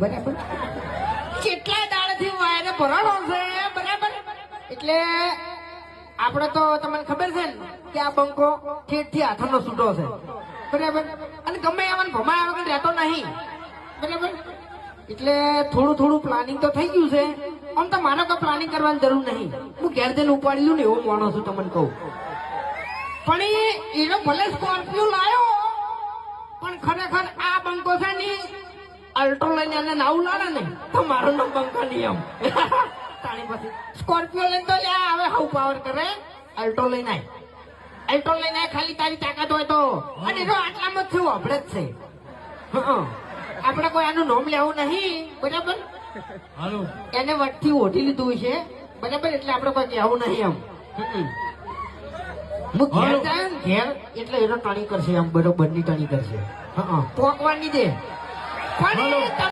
બરાબર. કેટલા દાડથી વાયરે ભરાણો છે, બરાબર. એટલે આપણે તો તમને ખબર છે ને કે આ બંકો ઠેઠથી હાથનો છૂટો છે. બરાબર. અને ગમે એમાં ભમાયા વગર રહેતો નહીં. બરાબર. એટલે થોડું થોડું પ્લાનિંગ તો થઈ ગયું છે. આમ તો મારે કોઈ પ્લાનિંગ કરવાની જરૂર નહીં. હું ઘેર જઈને ઉપાડી લઉં ને એવો માણો છું તમને કહું. પણ એનો ભલે સ્કોર્પિયો લાયો, પણ ખરેખર લઈને એને નાવું લાવે ને તો મારો નામ બંકો નિયમ? તાણી પછી સ્કોર્પિયો લઈને તો લ્યા હવે હાઉ પાવર કરે. અલ્ટો લઈને આય. અલ્ટો લઈને આય ખાલી તારી તાકાત હોય તો. અને જો આટલામાં થયું આપણે જ છે. આપણે કોઈ આનું નામ લેવું નહીં બરાબર? એને વટથી ઓઢી લીધું છે. બરાબર? એટલે આપણે કોઈ કહેવું નહીં એમ. હું. ઘેર જાય ને ઘેર એટલે એનો ટણી કરશે આમ બરોબરની ટણી કરશે. હા. પોકવાની દે.